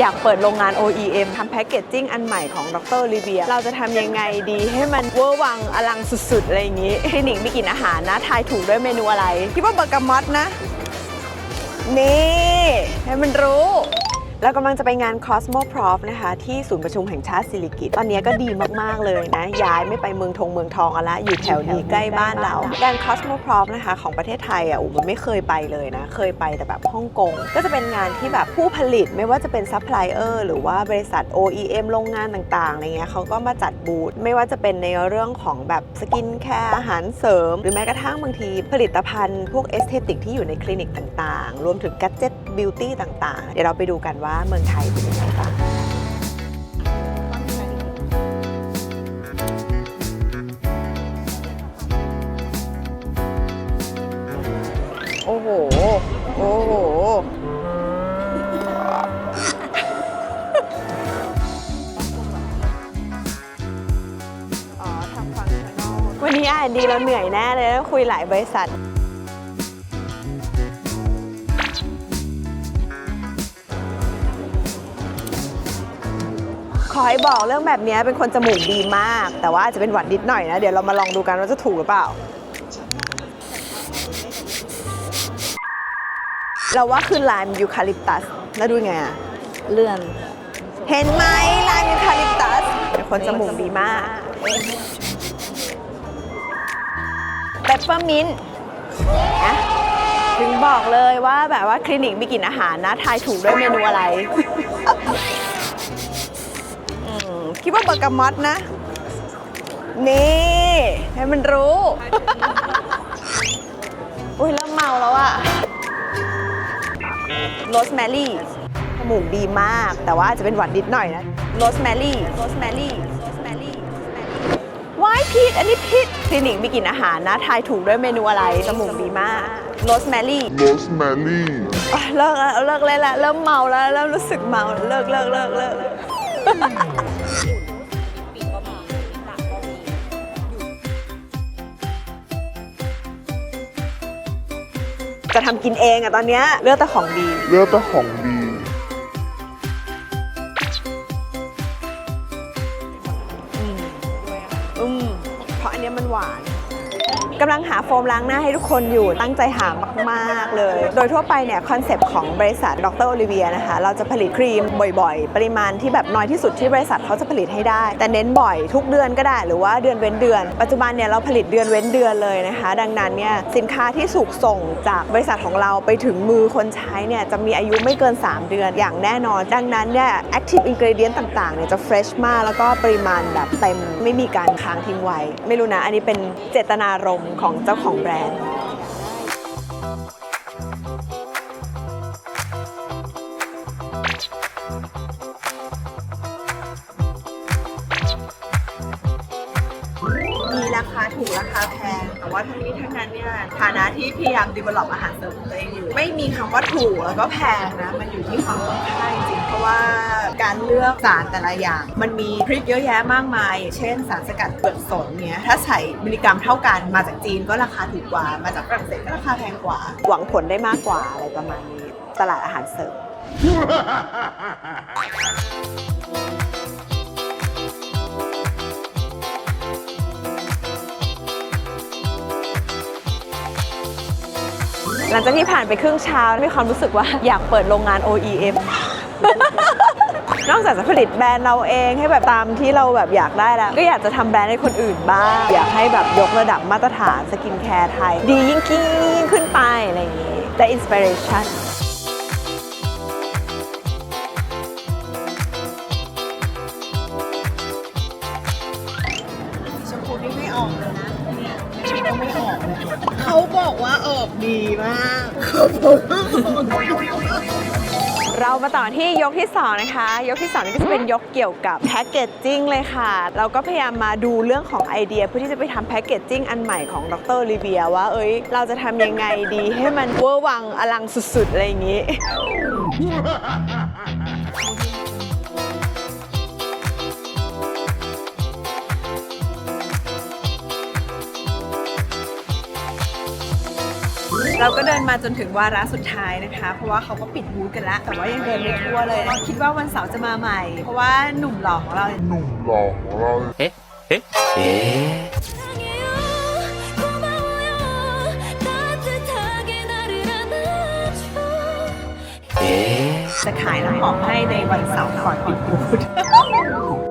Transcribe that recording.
อยากเปิดโรงงาน OEM ทำแพ็กเกจจิ้งอันใหม่ของดรลิเบีย เราจะทำยังไงดีให้มันเวอร์วังอลังสุดๆ อะไรอย่างนี้คลินิกมีกินอาหารนะ ทายถูกด้วยเมนูอะไร คิดว่าเบอร์กามอตนะ นี่ ให้มันรู้ เรากำลังจะไปงาน Cosmo Prof นะคะ ที่ศูนย์ประชุมแห่งชาติสิริกิตตอนนี้ก็ดีมาก ๆ เลยนะ ย้ายไม่ไปเมืองทงเมืองทองอะละอยู่แถวนี้ใกล้บ้านเรางาน Cosmo Prof นะคะ ของประเทศไทยอะอูมันไม่เคยไปเลยนะ เคยไปแต่แบบฮ่องกง ก็จะเป็นงานที่แบบผู้ผลิตไม่ว่าจะเป็นซัพพลายเออร์หรือว่าบริษัท OEM โรงงานต่างๆอะไรเงี้ยเขาก็มาจัดบูธไม่ว่าจะเป็นในเรื่องของแบบสกินแคร์อาหารเสริม หรือแม้กระทั่งบางทีผลิตภัณฑ์พวกเอสเตติกที่อยู่ในคลินิกต่างๆ รวมถึงแกจเจ็ตบิวตี้ต่างๆ เดี๋ยวเราไปดูกันว่าเมืองไทยเป็นยังไงบ้างโอ้โห โอ้โหทำฟังช่อลวันนี้อ่านดีเราเหนื่อยแน่เลยต้องคุยหลายบริษัท ขอให้บอกเรื่องแบบนี้เป็นคนจมูกดีมาก แต่ว่าอาจจะเป็นหวัดนิดหน่อยนะ เดี๋ยวเรามาลองดูกันว่าจะถูกหรือเปล่า เราว่าคือลายมยูคาลิปตัสแล้วดูไงอะเลื่อน เห็นไหมลายยูคาลิปตัสเป็นคนจมูกดีมากเปปเปอร์มินต์นะถึงบอกเลยว่าแบบว่าคลินิกมีกลิ่นอาหารนะ ทายถูกด้วยเมนูอะไรอืม คิดว่าเบอร์กามอตนะ นี่ ให้มันรู้ อุ้ยเริ่มเมาแล้วอะโรสแมรี่จมูกดีมาก แต่ว่าอาจจะเป็นหวัดนิดหน่อยนะโรสแมรี่โรสแมรี่โรสแมรี่ว้ายผิดอันนี้ผิดคลินิกมีกลิ่นอาหารนะทายถูกด้วยเมนูอะไรจมูกดีมากโรสแมรี่ Rosemary. เลิกแล้วเลิกเล่นแล้วเริ่มเมาแล้วเริ่มรู้สึกเมาเลิกเลิกเลิกเลิก จะทำกินเองอะตอนเนี้ยเลือกแต่ของดี เลือกแต่ของดีอืมเพราะอันเนี้ยมันหวาน กำลังหาโฟมล้างหน้าให้ทุกคนอยู่ตั้งใจหามากๆเลย โดยทั่วไปเนี่ยคอนเซปต์ของบริษัทดรโอลิเวียนะคะเราจะผลิตครีมบ่อยๆ ปริมาณที่แบบน้อยที่สุดที่บริษัทเขาจะผลิตให้ได้ แต่เน้นบ่อยทุกเดือนก็ได้หรือว่าเดือนเว้นเดือน ปัจจุบันเนี่ยเราผลิตเดือนเว้นเดือนเลยนะคะ ดังนั้นเนี่ยสินค้าที่ถูกส่งจากบริษัทของเราไปถึงมือคนใช้เนี่ยจะมีอายุไม่เกิน 3 เดือนอย่างแน่นอน ดังนั้นเนี่ย active ingredient ต่างๆเนี่ยจะ fresh มากแล้วก็ปริมาณแบบเต็มไม่มีการค้างทิ้งไว้ ไม่รู้นะอันนี้เป็นเจตนารมของเจ้าของแบรนด์ ราคาถูกราคาแพง แต่ว่าทั้งนี้ทั้งนั้นเนี่ยฐานะที่พยายาม develop อาหารเสริมของตัวเองอยู่ ไม่มีคำว่าถูกแล้วก็แพงนะ มันอยู่ที่ความคุ้มค่าจริงเพราะว่าการเลือกสารแต่ละอย่าง มันมีทริคเยอะแยะมากมาย เช่นสารสกัดเปลือกสนเนี่ยถ้าใส่มิลลิกรัมเท่ากันมาจากจีนก็ราคาถูกกว่า มาจากฝรั่งเศสก็ราคาแพงกว่า หวังผลได้มากกว่าอะไรประมาณนี้ ตลาดอาหารเสริม หลังจากที่ผ่านไปครึ่งเช้ามีความรู้สึกว่าอยากเปิดโรงงาน OEM นอกจากจะผลิตแบรนด์เราเองให้แบบตามที่เราแบบอยากได้แล้ว ก็อยากจะทำแบรนด์ให้คนอื่นบ้าง อยากให้แบบยกระดับมาตรฐานสกินแคร์ไทย ดียิ่งยิ่งขึ้นไปอะไรอย่างนี้ แต่อินสปิเรชัน อกว่าออกดีมากเขาบอกว่าออกดีมากเรามาต่อที่ยกที่ 2 นะคะ ยกที่ 2 นี่ก็จะเป็นยกเกี่ยวกับแพคเกจจิ้งเลยค่ะ เราก็พยายามมาดูเรื่องของไอเดีย เพื่อที่จะไปทำแพคเกจจิ้งอันใหม่ของดรลิเบียว่า เอ้ย เราจะทำยังไงดีให้มันเวอร์วังอลังสุดๆ อะไรอย่างนี้ เราก็เดินมาจนถึงวาระสุดท้ายนะคะ เพราะว่าเขาก็ปิดบูธกันละแต่ว่ายังเดินไม่ทั่วเลยนะคิดว่าวันเสาร์จะมาใหม่ เพราะว่าหนุ่มหล่อของเราหนุ่มหล่อของเราเอ๊ะเอ๊ะเอ๊ะจะขายน้ำหอมให้ในวันเสาร์ก่อนปิดบูธ